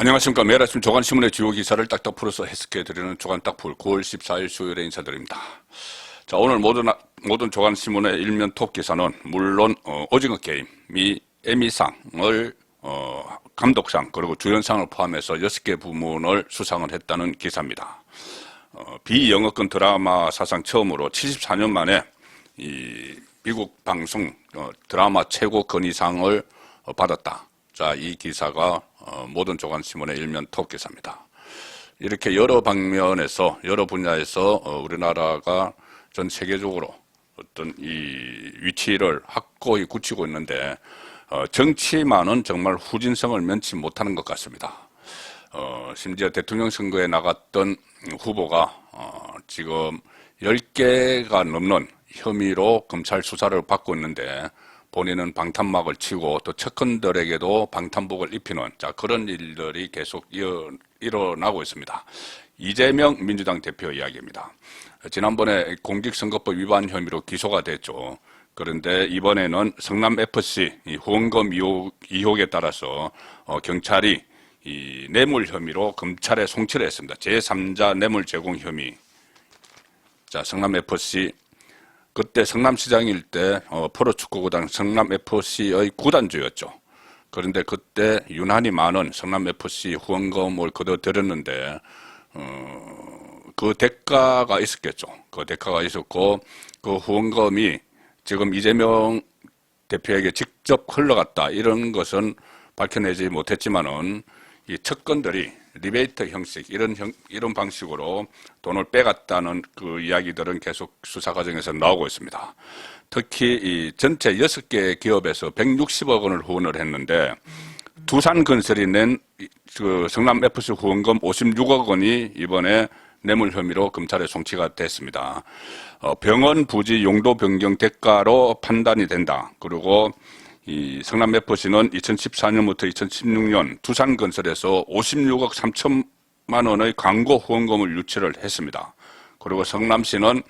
안녕하십니까. 매일 아침 조간신문의 주요 기사를 딱딱 풀어서 해석해드리는 조간 딱풀 9월 14일 수요일에 인사드립니다. 자, 오늘 모든, 아- 모든 조간신문의 일면 톱 기사는 물론, 어, 오징어 게임이 에미상을, 어, 감독상, 그리고 주연상을 포함해서 6개 부문을 수상을 했다는 기사입니다. 어, 비영어권 드라마 사상 처음으로 74년 만에 이 미국 방송 어, 드라마 최고 건의상을 어, 받았다. 자, 이 기사가 어, 모든 조간신문의 일면 톱 기사입니다. 이렇게 여러 방면에서 여러 분야에서 어, 우리나라가 전 세계적으로 어떤 이 위치를 확고히 굳히고 있는데 어, 정치만은 정말 후진성을 면치 못하는 것 같습니다. 어, 심지어 대통령 선거에 나갔던 후보가 어, 지금 10개가 넘는 혐의로 검찰 수사를 받고 있는데 본인은 방탄막을 치고 또 측근들에게도 방탄복을 입히는 자 그런 일들이 계속 일어나고 있습니다. 이재명 민주당 대표 이야기입니다. 지난번에 공직선거법 위반 혐의로 기소가 됐죠. 그런데 이번에는 성남 FC 이 후원금 의혹, 의혹 에 따라서 어, 경찰이 이 뇌물 혐의로 검찰에 송치를 했습니다. 제3자 뇌물 제공 혐의. 자, 성남 FC 그때 성남시장일 때 어, 프로축구구단 성남 FC의 구단주였죠. 그런데 그때 유난히 많은 성남 FC 후원금을 거둬들였는데 어, 그 대가가 있었겠죠. 그 대가가 있었고 그 후원금이 지금 이재명 대표에게 직접 흘러갔다 이런 것은 밝혀내지 못했지만은 이 측근들이 리베이트 형식 이런 형, 이런 방식으로 돈을 빼갔다는 그 이야기들은 계속 수사 과정에서 나오고 있습니다. 특히 이 전체 6개 기업에서 160억 원을 후원을 했는데 두산 건설이 낸 그 성남 FC 후원금 56억 원이 이번에 뇌물 혐의로 검찰에 송치가 됐습니다. 어, 병원 부지 용도 변경 대가로 판단이 된다. 그리고 이 성남 FC는 2014년부터 2016년 두산건설에서 56억 3천만 원의 광고 후원금을 유치를 했습니다. 그리고 성남시는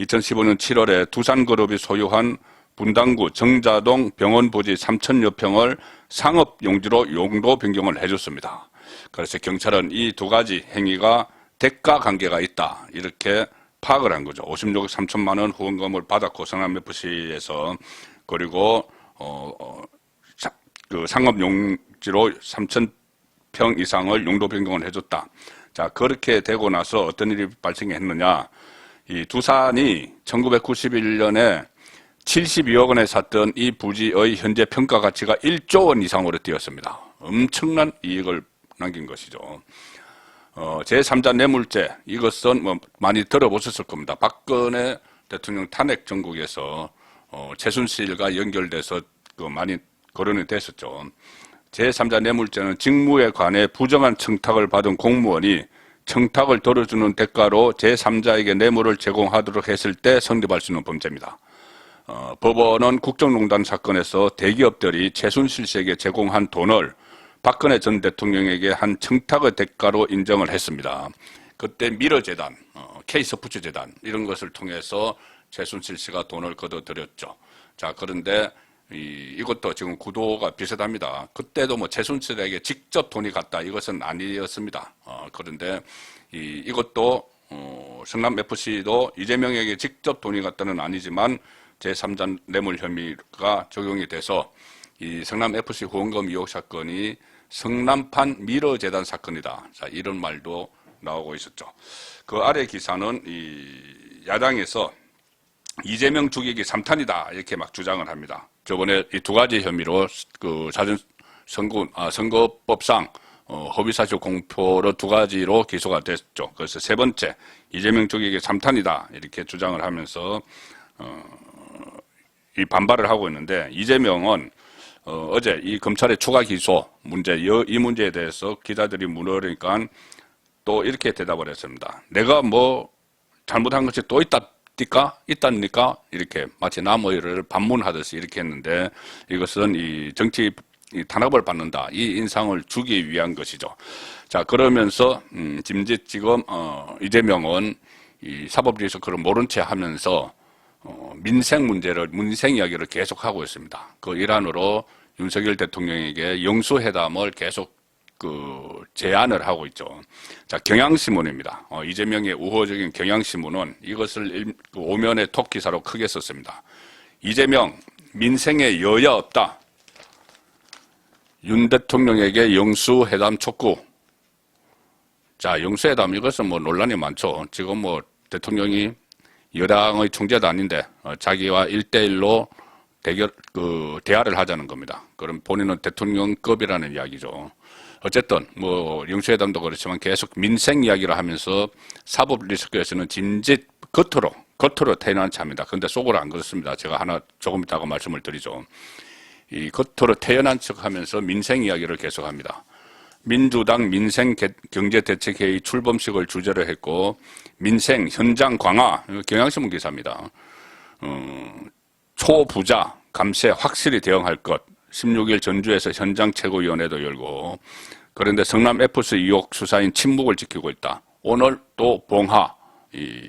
2015년 7월에 두산그룹이 소유한 분당구 정자동 병원 부지 3천여 평을 상업 용지로 용도 변경을 해줬습니다. 그래서 경찰은 이 두 가지 행위가 대가 관계가 있다 이렇게 파악을 한 거죠. 56억 3천만 원 후원금을 받았고 성남 FC에서 그리고 어, 어, 사- 그 상업 용지로 3천 평 이상을 용도 변경을 해줬다. 자 그렇게 되고 나서 어떤 일이 발생했느냐? 이 두산이 1991년에 72억 원에 샀던 이 부지의 현재 평가 가치가 1조 원 이상으로 뛰었습니다. 엄청난 이익을 남긴 것이죠. 어, 제3자 뇌물죄 이것은 뭐 많이 들어보셨을 겁니다. 박근혜 대통령 탄핵 전국에서 어, 최순실과 연결돼서 그 많이 거론이 됐었죠. 제3자 뇌물죄는 직무에 관해 부정한 청탁을 받은 공무원이 청탁을 덜어주는 대가로 제3자에게 뇌물을 제공하도록 했을 때 성립할 수 있는 범죄입니다. 어, 법원은 국정농단 사건에서 대기업들이 최순실 씨에게 제공한 돈을 박근혜 전 대통령에게 한 청탁의 대가로 인정을 했습니다. 그때 미러재단, 어, K스포츠재단 이런 것을 통해서 최순실 씨가 돈을 거둬들였죠. 자 그런데 이, 이것도 지금 구도가 비슷합니다. 그때도 뭐 최순실에게 직접 돈이 갔다 이것은 아니었습니다. 어, 그런데 이, 이것도 어, 성남 FC도 이재명에게 직접 돈이 갔다는 아니지만 제3자 뇌물 혐의가 적용이 돼서 이 성남 FC 후원금 의혹 사건이 성남판 미러 재단 사건이다. 자, 이런 말도 나오고 있었죠. 그 아래 기사는 이 야당에서 이재명 죽이기 3탄이다. 이렇게 막 주장을 합니다. 저번에 이 두 가지 혐의로 그 자전 선거, 아, 선거법상 어, 허위사실 공표로 두 가지로 기소가 됐죠. 그래서 세 번째, 이재명 죽이기 3탄이다. 이렇게 주장을 하면서 이 반발을 하고 있는데 이재명은 어, 어제 이 검찰의 추가 기소 문제 여- 이 문제에 대해서 기자들이 물으니까 또 이렇게 대답을 했습니다. 내가 뭐 잘못한 것이 또 있다 니까 있답니까 이렇게 마치 남의를 반문하듯이 이렇게 했는데 이것은 이 정치 이 탄압을 받는다 이 인상을 주기 위한 것이죠. 자 그러면서 음, 짐짓 지금 어, 이재명은 이 사법부에서 그걸 모른 채 하면서 어, 민생 문제를 민생 이야기를 계속 하고 있습니다. 그 일환으로 윤석열 대통령에게 영수회담을 계속 그 제안을 하고 있죠. 자, 경향신문입니다. 어, 이재명의 우호적인 경향신문은 이것을 일, 그 오면의 톱 기사로 크게 썼습니다. 이재명 민생에 여야 없다. 윤 대통령에게 영수회담 촉구. 자, 영수회담 이것은 뭐 논란이 많죠. 지금 뭐 대통령이 여당의 총재도 아닌데 어, 자기와 일대일로 대결 그 대화를 하자는 겁니다. 그럼 본인은 대통령급이라는 이야기죠. 어쨌든 뭐 영수회담도 그렇지만 계속 민생 이야기를 하면서 사법 리스크에서는 진짓 겉으로 겉으로 태어난 차입니다. 근데 속으로 안 그렇습니다. 제가 하나 조금 이따가 말씀을 드리죠. 이 겉으로 태어난 척하면서 민생 이야기를 계속합니다. 민주당 민생 개- 경제대책회의 출범식을 주제로 했고 민생 현장 강화 경향신문 기사입니다. 어, 초부자 감세 확실히 대응할 것. 16일 전주에서 현장 최고위원회도 열고 그런데 성남 F스 의혹 수사인 침묵을 지키고 있다. 오늘 또 봉하 이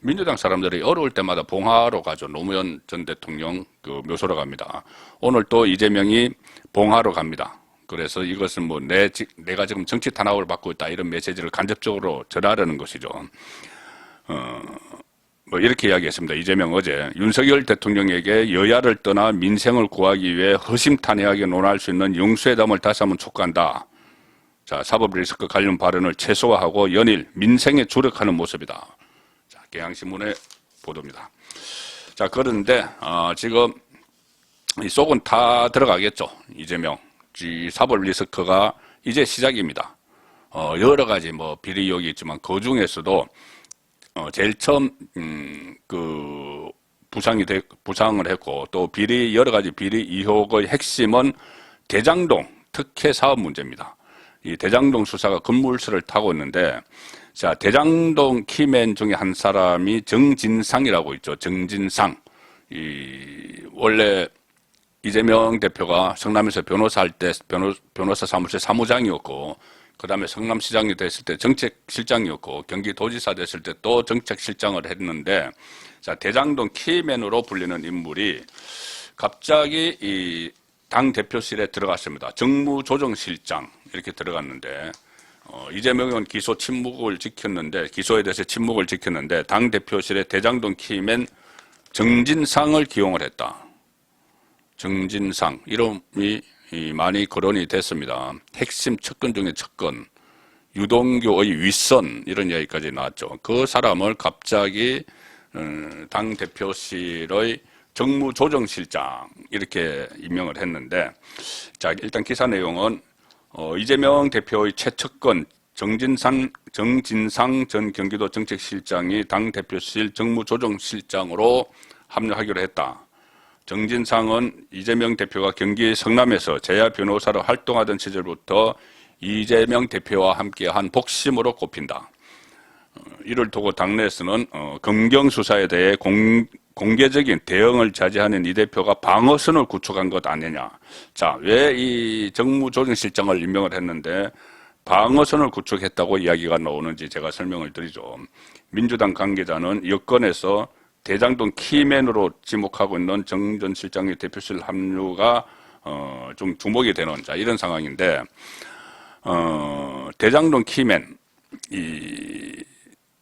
민주당 사람들이 어려울 때마다 봉하로 가죠. 노무현 전 대통령 그 묘소로 갑니다. 오늘 또 이재명이 봉하로 갑니다. 그래서 이것은 뭐 내, 내가 지금 정치 탄압을 받고 있다 이런 메시지를 간접적으로 전하려는 것이죠. 뭐 이렇게 이야기했습니다. 이재명 어제 윤석열 대통령에게 여야를 떠나 민생을 구하기 위해 허심탄회하게 논할 수 있는 영수회담을 다시 한번 촉구한다. 자, 사법 리스크 관련 발언을 최소화하고 연일 민생에 주력하는 모습이다. 자, 경향신문의 보도입니다. 자, 그런데 어, 지금 이 속은 다 들어가겠죠. 이재명. 이 사법 리스크가 이제 시작입니다. 어, 여러 가지 뭐 비리 의혹이 있지만 그 중에서도 어, 제일 처음 음, 그 부상이 되, 부상을 했고 또 비리 여러 가지 비리 의혹의 핵심은 대장동 특혜 사업 문제입니다. 이 대장동 수사가 급물살을 타고 있는데 자 대장동 키맨 중에 한 사람이 정진상이라고 있죠. 정진상 이 원래 이재명 대표가 성남에서 변호사 할 때 변호, 변호사 사무실 사무장이었고 그 다음에 성남시장이 됐을 때 정책실장이었고 경기도지사 됐을 때 또 정책실장을 했는데 자 대장동 키맨으로 불리는 인물이 갑자기 이 당 대표실에 들어갔습니다. 정무조정실장 이렇게 들어갔는데 어, 이재명은 기소 침묵을 지켰는데 기소에 대해서 침묵을 지켰는데 당 대표실에 대장동 키맨 정진상을 기용을 했다. 정진상 이름이 이 많이 거론이 됐습니다. 핵심 척근 중에 척근 유동규의 윗선 이런 이야기까지 나왔죠. 그 사람을 갑자기 어, 당 대표실의 정무조정실장 이렇게 임명을 했는데 자 일단 기사 내용은 어, 이재명 대표의 최측근 정진상 정진상 전 경기도 정책실장이 당 대표실 정무조정실장으로 합류하기로 했다. 정진상은 이재명 대표가 경기 성남에서 재야 변호사로 활동하던 시절부터 이재명 대표와 함께한 복심으로 꼽힌다. 어, 이를 두고 당내에서는 어, 검경 수사에 대해 공, 공개적인 대응을 자제하는 이 대표가 방어선을 구축한 것 아니냐. 자, 왜 이 정무조정실장을 임명을 했는데 방어선을 구축했다고 이야기가 나오는지 제가 설명을 드리죠. 민주당 관계자는 여권에서 대장동 키맨으로 지목하고 있는 정 전 실장의 대표실 합류가 어, 좀 주목이 되는 자 이런 상황인데 어, 대장동 키맨 이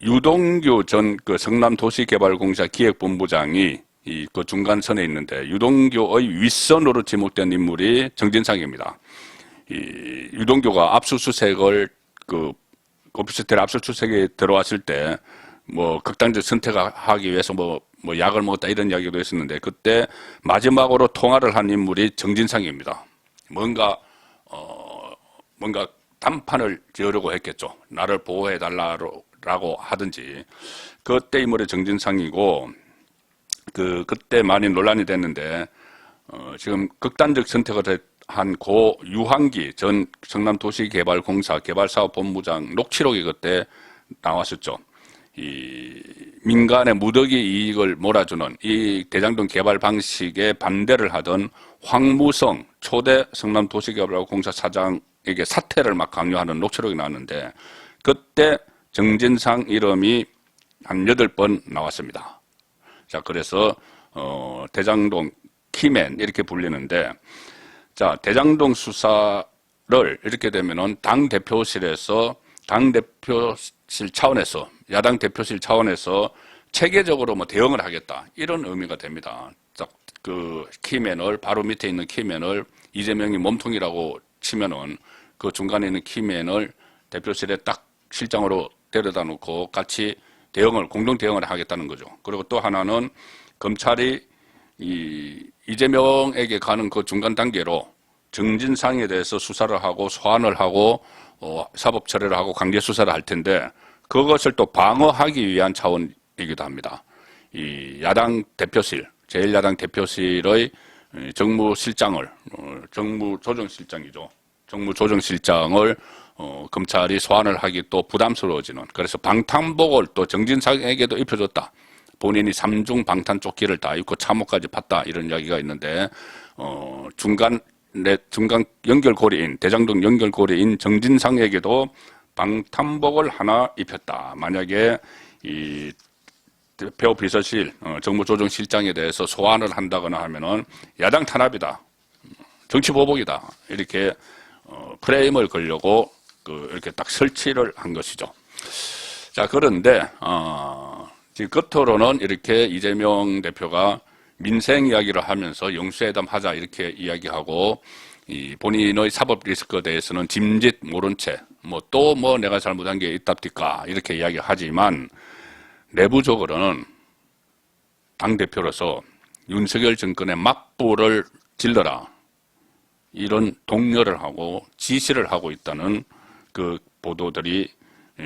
유동규 전 그 성남도시개발공사 기획본부장이 이 그 중간선에 있는데 유동규의 윗선으로 지목된 인물이 정진상입니다. 이 유동규가 압수수색을 그 오피스텔 압수수색에 들어왔을 때 뭐 극단적 선택하기 위해서 뭐, 뭐 약을 먹었다 이런 이야기도 했었는데 그때 마지막으로 통화를 한 인물이 정진상입니다. 뭔가 어 뭔가 단판을 지으려고 했겠죠. 나를 보호해 달라고 하든지 그때 인물이 정진상이고 그 그때 많이 논란이 됐는데 어, 지금 극단적 선택을 한 고 유한기 전 성남도시개발공사 개발사업본부장 녹취록이 그때 나왔었죠. 이 민간의 무더기 이익을 몰아주는 이 대장동 개발 방식에 반대를 하던 황무성 초대 성남도시개발공사 사장에게 사퇴를 막 강요하는 녹취록이 나왔는데 그때 정진상 이름이 한 여덟 번 나왔습니다. 자, 그래서, 어, 대장동 키맨, 이렇게 불리는데, 자, 대장동 수사 를 이렇게 되면은 당 대표실에서 당 대표실 차원에서 야당 대표실 차원에서 체계적으로 뭐 대응을 하겠다 이런 의미가 됩니다. 딱그 키맨을 바로 밑에 있는 키맨을 이재명이 몸통이라고 치면은 그 중간에 있는 키맨을 대표실에 딱 실장으로 데려다 놓고 같이 대응을 공동 대응을 하겠다는 거죠. 그리고 또 하나는 검찰이 이 이재명에게 가는 그 중간 단계로 정진상에 대해서 수사를 하고 소환을 하고 어, 사법 처리를 하고 강제 수사를 할 텐데 그것을 또 방어하기 위한 차원이기도 합니다. 이 야당 대표실, 제1야당 대표실의 정무실장을 어, 정무조정실장이죠. 정무조정실장을 어, 검찰이 소환을 하기 또 부담스러워지는 그래서 방탄복을 또 정진상에게도 입혀줬다. 본인이 삼중 방탄 조끼를 다 입고 참호까지 팠다 이런 이야기가 있는데 어, 중간 내 중간 연결고리인 대장동 연결고리인 정진상에게도 방탄복을 하나 입혔다. 만약에 이 대표 비서실 어, 정무조정실장에 대해서 소환을 한다거나 하면은 야당 탄압이다, 정치 보복이다 이렇게 어, 프레임을 걸려고 그 이렇게 딱 설치를 한 것이죠. 자 그런데 어, 지금 겉으로는 이렇게 이재명 대표가 민생 이야기를 하면서 영수회담 하자 이렇게 이야기하고 이 본인의 사법 리스크에 대해서는 짐짓 모른 채 뭐 또뭐 내가 잘못한 게 있답니까 이렇게 이야기하지만 내부적으로는 당 대표로서 윤석열 정권의 맞불을 질러라 이런 독려를 하고 지시를 하고 있다는 그 보도들이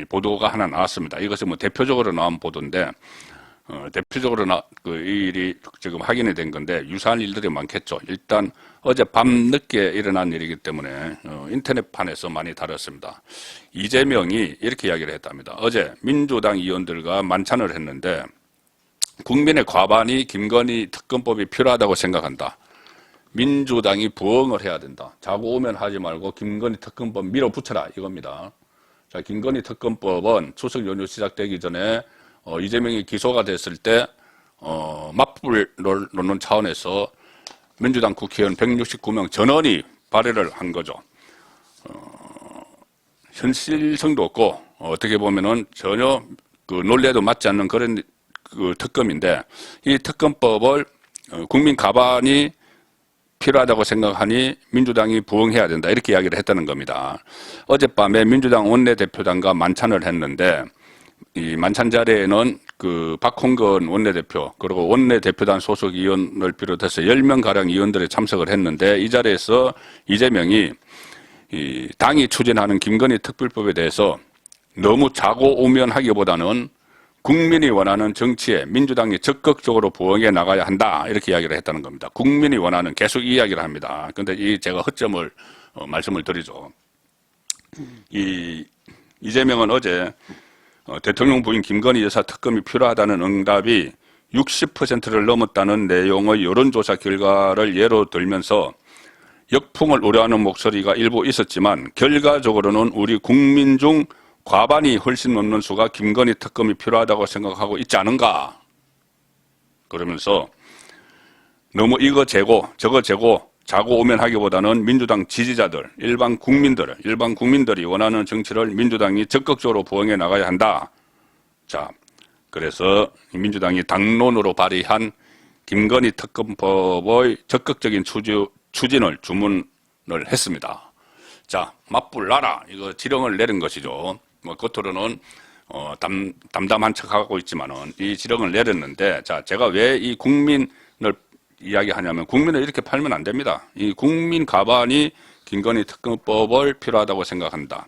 보도가 하나 나왔습니다. 이것이 뭐 대표적으로 나온 보도인데 어, 대표적으로 나, 그 일이 지금 확인이 된 건데 유사한 일들이 많겠죠. 일단 어제 밤 늦게 일어난 일이기 때문에 어, 인터넷판에서 많이 다뤘습니다. 이재명이 이렇게 이야기를 했답니다. 어제 민주당 의원들과 만찬을 했는데 국민의 과반이 김건희 특검법이 필요하다고 생각한다. 민주당이 부응을 해야 된다. 자고 오면 하지 말고 김건희 특검법 밀어붙여라 이겁니다. 자, 김건희 특검법은 추석 연휴 시작되기 전에 어, 이재명이 기소가 됐을 때 어, 맞불을 놓는 차원에서 민주당 국회의원 169명 전원이 발의를 한 거죠. 어, 현실성도 없고 어, 떻게 보면은 전혀 그 논리에도 맞지 않는 그런 그 특검인데 이 특검법을 어, 국민 가반이 필요하다고 생각하니 민주당이 부응해야 된다 이렇게 이야기를 했다는 겁니다. 어젯밤에 민주당 원내대표단과 만찬을 했는데 이 만찬 자리에는 그 박홍근 원내대표 그리고 원내대표단 소속 의원을 비롯해서 10명 가량 의원들이 참석을 했는데 이 자리에서 이재명이 이 당이 추진하는 김건희 특별법에 대해서 너무 자고 오면하기보다는 국민이 원하는 정치에 민주당이 적극적으로 부응해 나가야 한다 이렇게 이야기를 했다는 겁니다. 국민이 원하는 계속 이 이야기를 합니다. 그런데 이 제가 허점을 어, 말씀을 드리죠. 이 이재명은 어제 어, 대통령 부인 김건희 여사 특검이 필요하다는 응답이 60%를 넘었다는 내용의 여론조사 결과를 예로 들면서 역풍을 우려하는 목소리가 일부 있었지만 결과적으로는 우리 국민 중 과반이 훨씬 넘는 수가 김건희 특검이 필요하다고 생각하고 있지 않은가 그러면서 너무 이거 재고 저거 재고 자고 오면 하기보다는 민주당 지지자들, 일반 국민들, 일반 국민들이 원하는 정치를 민주당이 적극적으로 부응해 나가야 한다. 자, 그래서 민주당이 당론으로 발의한 김건희 특검법의 적극적인 추주, 추진을 주문을 했습니다. 자, 맞불나라 이거 지령을 내린 것이죠. 뭐 겉으로는 어, 담, 담담한 척하고 있지만은 이 지령을 내렸는데 자, 제가 왜 이 국민을 이야기하냐면 국민을 이렇게 팔면 안 됩니다. 이 국민 가반이 김건희 특검법을 필요하다고 생각한다.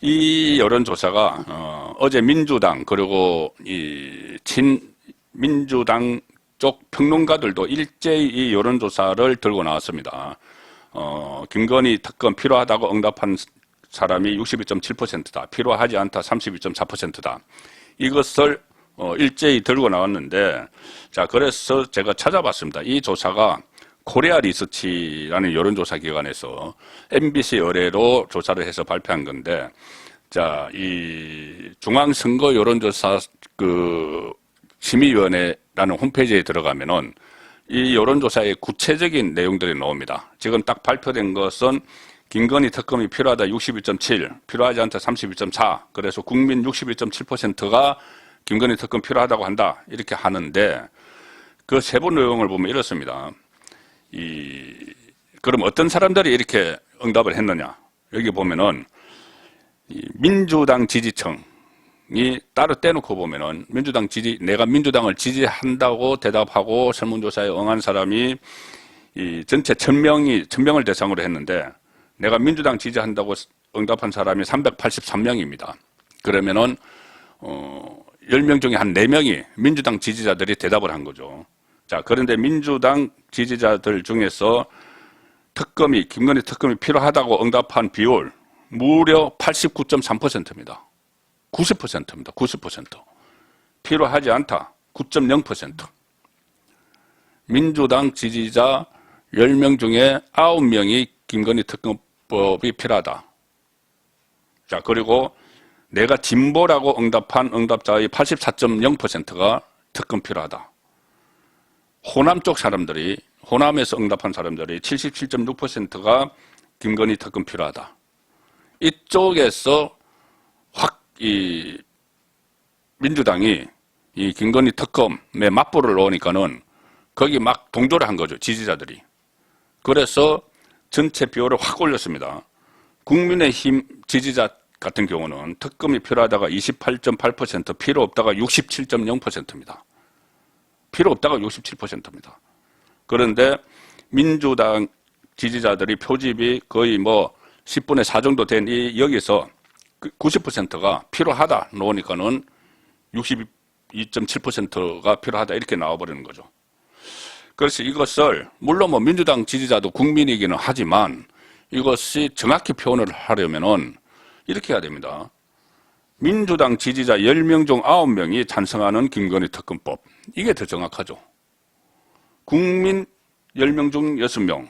이 여론조사가 어, 어제 민주당 그리고 이 친민주당 쪽 평론가들도 일제히 이 여론조사를 들고 나왔습니다. 어, 김건희 특검 필요하다고 응답한 사람이 62.7%다. 필요하지 않다. 32.4%다. 이것을 어, 일제히 들고 나왔는데 자 그래서 제가 찾아봤습니다. 이 조사가 코리아 리서치라는 여론조사 기관에서 MBC 의뢰로 조사를 해서 발표한 건데 자 이 중앙선거 여론조사 그 심의위원회라는 홈페이지에 들어가면은 이 여론조사의 구체적인 내용들이 나옵니다. 지금 딱 발표된 것은 김건희 특검이 필요하다 61.7, 필요하지 않다 31.4. 그래서 국민 61.7%가 김건희 특검 필요하다고 한다. 이렇게 하는데 그 세부 내용을 보면 이렇습니다. 이 그럼 어떤 사람들이 이렇게 응답을 했느냐? 여기 보면은 이 민주당 지지층이 따로 떼놓고 보면은 민주당 지지 내가 민주당을 지지한다고 대답하고 설문조사에 응한 사람이 이 전체 천명이 천명을 대상으로 했는데 내가 민주당 지지한다고 응답한 사람이 383명입니다. 그러면은 어 10명 중에 한 4명이 민주당 지지자들이 대답을 한 거죠. 자, 그런데 민주당 지지자들 중에서 특검이 김건희 특검이 필요하다고 응답한 비율 무려 89.3%입니다. 90%입니다. 90%. 필요하지 않다. 9.0%. 민주당 지지자 10명 중에 9명이 김건희 특검법이 필요하다. 자, 그리고 내가 진보라고 응답한 응답자의 84.0%가 특검 필요하다. 호남 쪽 사람들이 호남에서 응답한 사람들이 77.6%가 김건희 특검 필요하다. 이쪽에서 확 이 민주당이 이 김건희 특검에 맞불을 놓으니까는 거기 막 동조를 한 거죠 지지자들이. 그래서 전체 비율을 확 올렸습니다. 국민의힘 지지자 같은 경우는 특검이 필요하다가 28.8% 필요 없다가 67.0%입니다. 필요 없다가 67%입니다. 그런데 민주당 지지자들이 표집이 거의 뭐 10분의 4 정도 된 이 여기서 90%가 필요하다 놓으니까는 62.7%가 필요하다 이렇게 나와버리는 거죠. 그래서 이것을 물론 뭐 민주당 지지자도 국민이기는 하지만 이것이 정확히 표현을 하려면은 이렇게 해야 됩니다. 민주당 지지자 10명 중 9명이 찬성하는 김건희 특검법. 이게 더 정확하죠. 국민 10명 중 6명.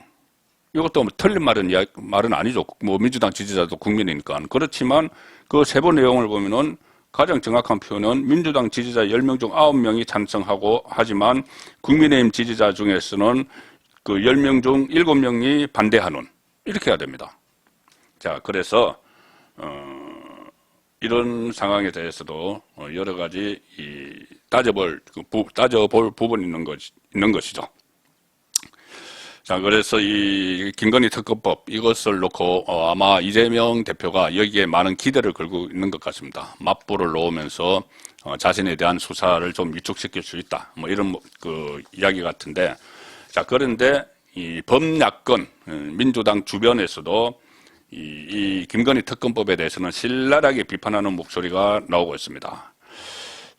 이것도 뭐 틀린 말은, 말은 아니죠. 뭐 민주당 지지자도 국민이니까. 그렇지만 그 세부 내용을 보면은 가장 정확한 표현은 민주당 지지자 10명 중 9명이 찬성하고 하지만 국민의힘 지지자 중에서는 그 10명 중 7명이 반대하는 이렇게 해야 됩니다. 자, 그래서 어, 이런 상황에 대해서도 어, 여러 가지 이 따져볼 그 부, 따져볼 부분이 있는 것 있는 것이죠. 자, 그래서 이 김건희 특검법 이것을 놓고 어, 아마 이재명 대표가 여기에 많은 기대를 걸고 있는 것 같습니다. 맞불을 놓으면서 어, 자신에 대한 수사를 좀 위축시킬 수 있다. 뭐 이런 뭐, 그 이야기 같은데, 자 그런데 이 범야권 음, 민주당 주변에서도 이, 이 김건희 특검법에 대해서는 신랄하게 비판하는 목소리가 나오고 있습니다.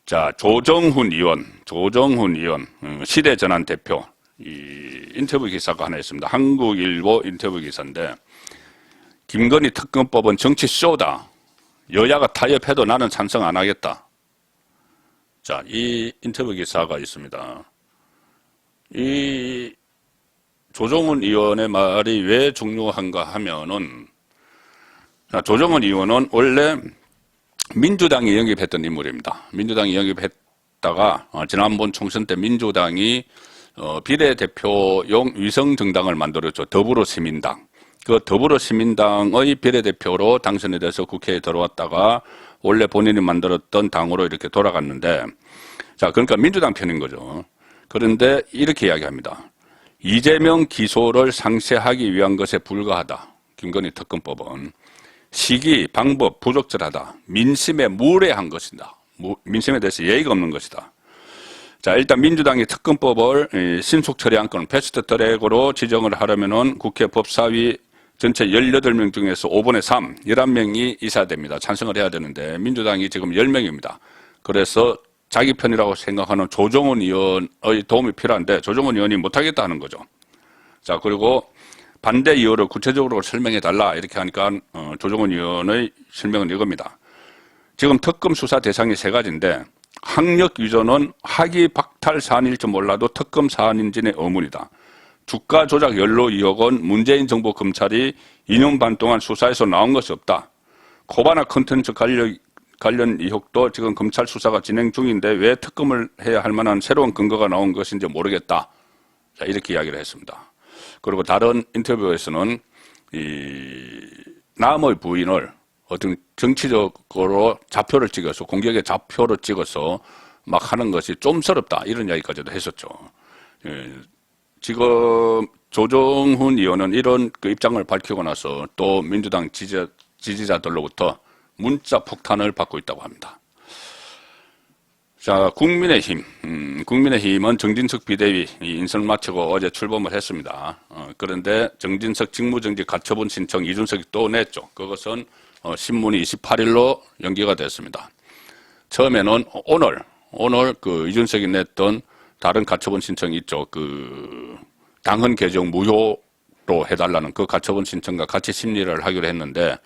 자, 조정훈 의원, 조정훈 의원, 음, 시대전환 대표, 이 인터뷰 기사가 하나 있습니다. 한국일보 인터뷰 기사인데, 김건희 특검법은 정치 쇼다. 여야가 타협해도 나는 찬성 안 하겠다. 자, 이 인터뷰 기사가 있습니다. 이 조정훈 의원의 말이 왜 중요한가 하면은, 자, 조정훈 의원은 원래 민주당이 영입했던 인물입니다. 민주당이 영입했다가 어, 지난번 총선 때 민주당이 어, 비례대표용 위성정당을 만들었죠. 더불어시민당. 그 더불어시민당의 비례대표로 당선이 돼서 국회에 들어왔다가 원래 본인이 만들었던 당으로 이렇게 돌아갔는데 자, 그러니까 민주당 편인 거죠. 그런데 이렇게 이야기합니다. 이재명 기소를 상쇄하기 위한 것에 불과하다. 김건희 특검법은 시기, 방법 부적절하다. 민심에 무례한 것이다. 무- 민심에 대해서 예의가 없는 것이다. 자, 일단 민주당이 특검법을 이, 신속 처리 안건 패스트 트랙으로 지정을 하려면은 국회 법사위 전체 18명 중에서 5분의 3, 11명이 이사됩니다. 찬성을 해야 되는데 민주당이 지금 10명입니다. 그래서 자기 편이라고 생각하는 조정훈 의원의 도움이 필요한데 조정훈 의원이 못하겠다 하는 거죠. 자, 그리고 반대 이유를 구체적으로 설명해 달라 이렇게 하니까 어, 조정훈 의원의 설명은 이겁니다. 지금 특검 수사 대상이 세 가지인데 학력 위조는 학위 박탈 사안일지 몰라도 특검 사안인지의 의문이다. 주가 조작 연루 의혹은 문재인 정부 검찰이 2년 반 동안 수사에서 나온 것이 없다. 코바나 컨텐츠 관련, 관련 의혹도 지금 검찰 수사가 진행 중인데 왜 특검을 해야 할 만한 새로운 근거가 나온 것인지 모르겠다. 자, 이렇게 이야기를 했습니다. 그리고 다른 인터뷰에서는 이 남의 부인을 어떤 정치적으로 좌표를 찍어서 공격의 좌표를 찍어서 막 하는 것이 좀스럽다 이런 이야기까지도 했었죠. 예, 지금 조정훈 의원은 이런 그 입장을 밝히고 나서 또 민주당 지지자, 지지자들로부터 문자 폭탄을 받고 있다고 합니다. 자, 국민의힘. 음, 국민의힘은 정진석 비대위 인선 마치고 어제 출범을 했습니다. 어, 그런데 정진석 직무정지 가처분 신청 이준석이 또 냈죠. 그것은 어, 신문이 28일로 연기가 됐습니다. 처음에는 오늘, 오늘 그 이준석이 냈던 다른 가처분 신청이 있죠. 그 당헌 개정 무효로 해달라는 그 가처분 신청과 같이 심리를 하기로 했는데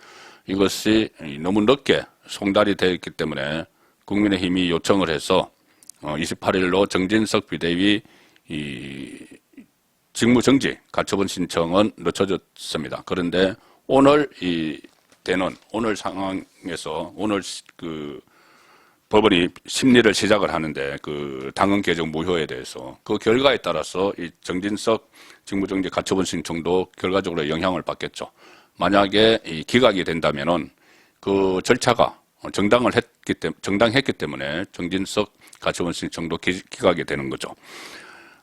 이것이 너무 늦게 송달이 되어 있기 때문에 국민의힘이 요청을 해서 28일로 정진석 비대위 이 직무정지 가처분 신청은 늦춰졌습니다. 그런데 오늘 이 되는 오늘 상황에서 오늘 그 법원이 심리를 시작을 하는데 그 당헌 개정 무효에 대해서 그 결과에 따라서 이 정진석 직무정지 가처분 신청도 결과적으로 영향을 받겠죠. 만약에 이 기각이 된다면은 그 절차가 정당을 했기 때문에 정당했기 때문에 정진석 가처분 신청도 기, 각이 되는 거죠.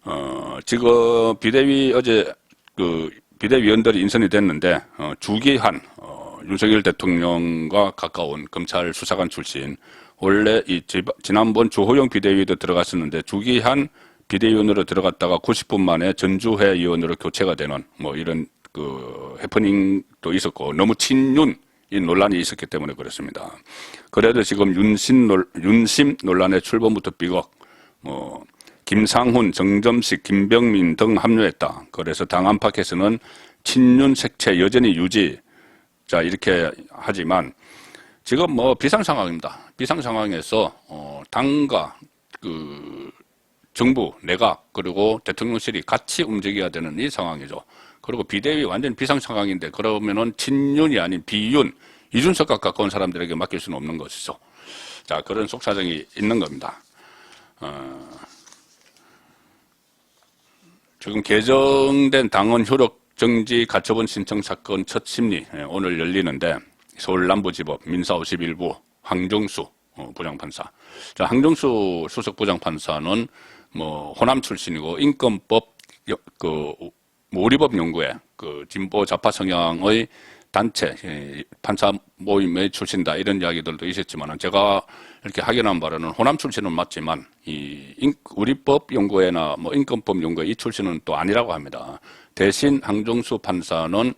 어, 지금 비대위 어제 그 비대위원들이 인선이 됐는데 어, 주기한 어, 윤석열 대통령과 가까운 검찰 수사관 출신 원래 이 지난번 주호영 비대위도 들어갔었는데 주기한 비대위원으로 들어갔다가 90분 만에 전주회 의원으로 교체가 되는 뭐 이런 그 해프닝도 있었고 너무 친윤 이 논란이 있었기 때문에 그렇습니다. 그래도 지금 윤심, 논, 윤심 논란의 출범부터 삐걱, 뭐, 김상훈, 정점식, 김병민 등 합류했다. 그래서 당 안팎에서는 친윤 색채 여전히 유지. 자, 이렇게 하지만 지금 뭐 비상 상황입니다. 비상 상황에서, 어, 당과 그 정부, 내각, 그리고 대통령실이 같이 움직여야 되는 이 상황이죠. 그리고 비대위 완전 비상 상황인데 그러면은 친윤이 아닌 비윤, 이준석과 가까운 사람들에게 맡길 수는 없는 것이죠. 자, 그런 속사정이 있는 겁니다. 어, 지금 개정된 당원 효력 정지 가처분 신청 사건 첫 심리 예, 오늘 열리는데 서울 남부지법 민사 51부 황정수 어, 부장판사. 자, 황정수 수석 부장판사는 뭐 호남 출신이고 인권법 그 모리법 연구회 그 진보 좌파 성향의 단체 판사 모임의 출신다 이런 이야기들도 있었지만 제가 이렇게 확인한 바로는 호남 출신은 맞지만 이 우리법 연구회나 뭐 인권법 연구회 이 출신은 또 아니라고 합니다. 대신 항종수 판사는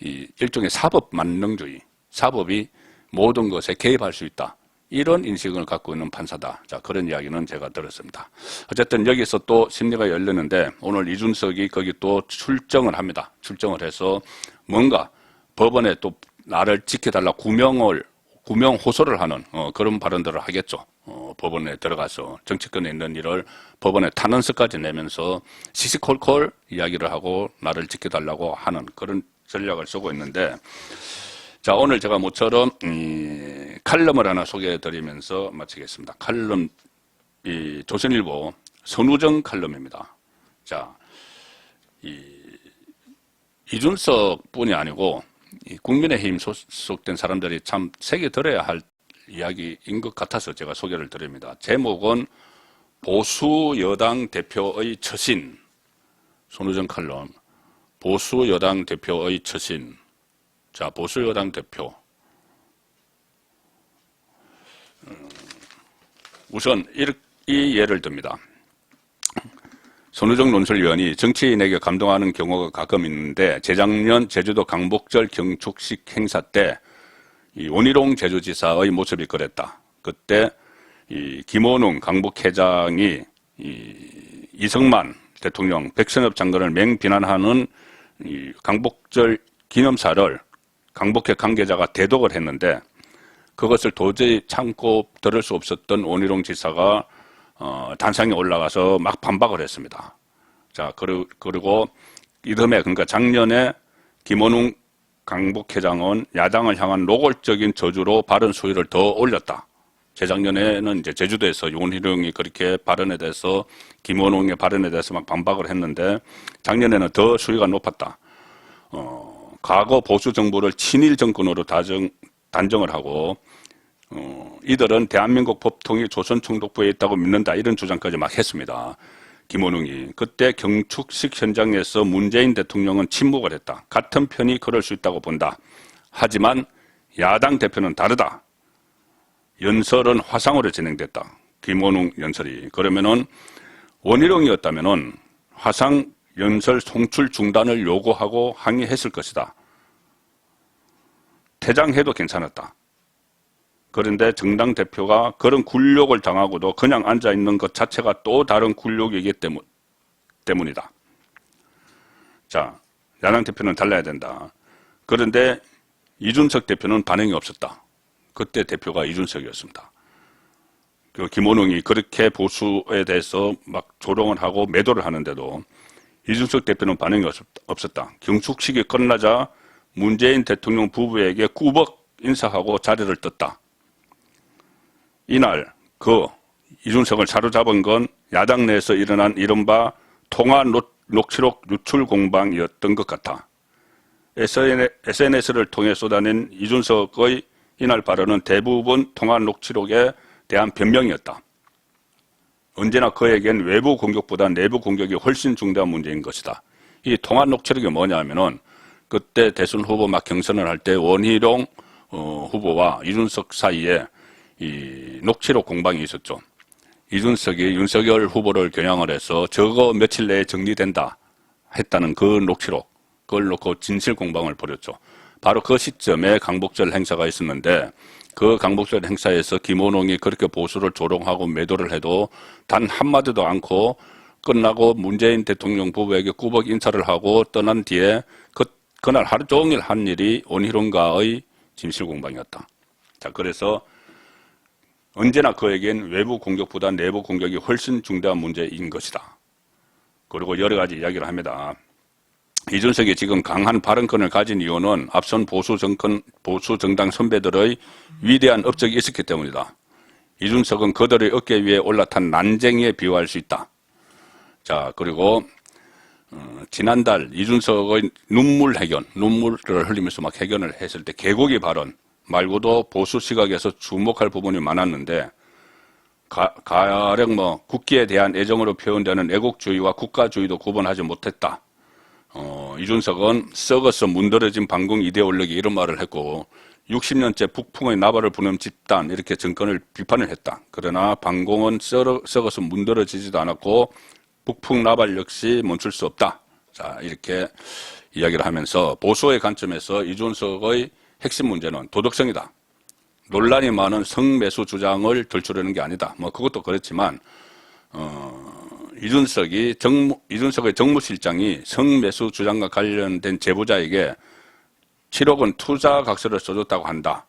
이 일종의 사법 만능주의, 사법이 모든 것에 개입할 수 있다. 이런 인식을 갖고 있는 판사다. 자, 그런 이야기는 제가 들었습니다. 어쨌든 여기서 또 심리가 열리는데 오늘 이준석이 거기 또 출정을 합니다. 출정을 해서 뭔가 법원에 또 나를 지켜달라 구명을, 구명 호소를 하는 어, 그런 발언들을 하겠죠. 어, 법원에 들어가서 정치권에 있는 일을 법원에 탄원서까지 내면서 시시콜콜 이야기를 하고 나를 지켜달라고 하는 그런 전략을 쓰고 있는데 자, 오늘 제가 모처럼 이 칼럼을 하나 소개해 드리면서 마치겠습니다. 칼럼 이 조선일보 선우정 칼럼입니다. 자, 이 이준석뿐이 아니고 이 국민의힘 소속된 사람들이 참 새겨 들어야 할 이야기인 것 같아서 제가 소개를 드립니다. 제목은 보수 여당 대표의 처신 손우정 칼럼 보수 여당 대표의 처신 자, 보수 여당 대표. 음, 우선 이 예를 듭니다. 손우정 논설위원이 정치인에게 감동하는 경우가 가끔 있는데 재작년 제주도 강복절 경축식 행사 때 이 원희룡 제주지사의 모습이 그랬다. 그때 이 김원웅 강북회장이 이 이성만 대통령 백선엽 장관을 맹비난하는 이 강복절 기념사를 강복회 관계자가 대독을 했는데 그것을 도저히 참고 들을 수 없었던 원희룡 지사가 어, 단상에 올라가서 막 반박을 했습니다. 자 그리고, 그리고 이듬해 그러니까 작년에 김원웅 강북회장은 야당을 향한 노골적인 저주로 발언 수위를 더 올렸다. 재작년에는 이제 제주도에서 윤희룡이 그렇게 발언에 대해서 김원웅의 발언에 대해서 막 반박을 했는데 작년에는 더 수위가 높았다. 어, 과거 보수 정부를 친일 정권으로 다정, 단정을 하고 어, 이들은 대한민국 법통이 조선 총독부에 있다고 믿는다 이런 주장까지 막 했습니다. 김원웅이 그때 경축식 현장에서 문재인 대통령은 침묵을 했다. 같은 편이 그럴 수 있다고 본다. 하지만 야당 대표는 다르다. 연설은 화상으로 진행됐다. 김원웅 연설이 그러면은 원희룡이었다면은 화상 연설 송출 중단을 요구하고 항의했을 것이다. 퇴장해도 괜찮았다. 그런데 정당 대표가 그런 굴욕을 당하고도 그냥 앉아 있는 것 자체가 또 다른 굴욕이기 때문, 때문이다. 자, 야당 대표는 달라야 된다. 그런데 이준석 대표는 반응이 없었다. 그때 대표가 이준석이었습니다. 그 김원웅이 그렇게 보수에 대해서 막 조롱을 하고 매도를 하는데도 이준석 대표는 반응이 없었다. 경축식이 끝나자 문재인 대통령 부부에게 꾸벅 인사하고 자리를 떴다. 이날 그 이준석을 사로잡은 건 야당 내에서 일어난 이른바 통화 녹취록 유출 공방이었던 것 같아. SNS를 통해 쏟아낸 이준석의 이날 발언은 대부분 통화 녹취록에 대한 변명이었다. 언제나 그에겐 외부 공격보다 내부 공격이 훨씬 중대한 문제인 것이다. 이 통화 녹취록이 뭐냐면은 그때 대선 후보 막 경선을 할 때 원희룡 어, 후보와 이준석 사이에 이 녹취록 공방이 있었죠. 이준석이 윤석열 후보를 겨냥을 해서 저거 며칠 내에 정리된다 했다는 그 녹취록 그걸 놓고 진실 공방을 벌였죠. 바로 그 시점에 강복절 행사가 있었는데 그 강복절 행사에서 김원홍이 그렇게 보수를 조롱하고 매도를 해도 단 한마디도 않고 끝나고 문재인 대통령 부부에게 꾸벅 인사를 하고 떠난 뒤에 그, 그날 하루 종일 한 일이 원희룡과의 진실 공방이었다. 자, 그래서 언제나 그에겐 외부 공격보다 내부 공격이 훨씬 중대한 문제인 것이다. 그리고 여러 가지 이야기를 합니다. 이준석이 지금 강한 발언권을 가진 이유는 앞선 보수 정권, 보수 정당 선배들의 위대한 업적이 있었기 때문이다. 이준석은 그들의 어깨 위에 올라탄 난쟁이에 비유할 수 있다. 자, 그리고, 어, 지난달 이준석의 눈물 해견, 눈물을 흘리면서 막 해견을 했을 때 개고기 발언, 말고도 보수 시각에서 주목할 부분이 많았는데 가, 가령 뭐 국기에 대한 애정으로 표현되는 애국주의와 국가주의도 구분하지 못했다. 어, 이준석은 썩어서 문드러진 반공 이데올로기 이런 말을 했고 60년째 북풍의 나발을 부는 집단 이렇게 정권을 비판을 했다. 그러나 반공은 썩어, 썩어서 문드러지지도 않았고 북풍 나발 역시 멈출 수 없다. 자 이렇게 이야기를 하면서 보수의 관점에서 이준석의 핵심 문제는 도덕성이다. 논란이 많은 성매수 주장을 들추려는 게 아니다. 뭐 그것도 그렇지만 어, 이준석이 정무, 이준석의 정무실장이 성매수 주장과 관련된 제보자에게 7억 원 투자 각서를 써줬다고 한다.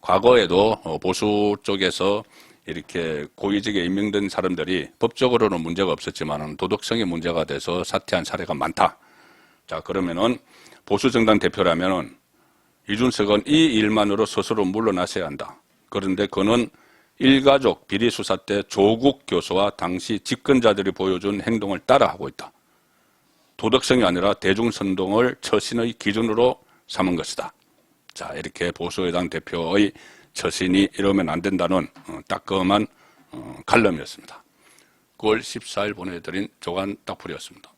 과거에도 어, 보수 쪽에서 이렇게 고위직에 임명된 사람들이 법적으로는 문제가 없었지만 도덕성의 문제가 돼서 사퇴한 사례가 많다. 자 그러면은 보수 정당 대표라면은 이준석은 이 일만으로 스스로 물러나셔야 한다. 그런데 그는 일가족 비리 수사 때 조국 교수와 당시 집권자들이 보여준 행동을 따라하고 있다. 도덕성이 아니라 대중선동을 처신의 기준으로 삼은 것이다. 자, 이렇게 보수의당 대표의 처신이 이러면 안 된다는 어, 따끔한 어, 칼럼이었습니다. 9월 14일 보내드린 조간 딱풀이었습니다.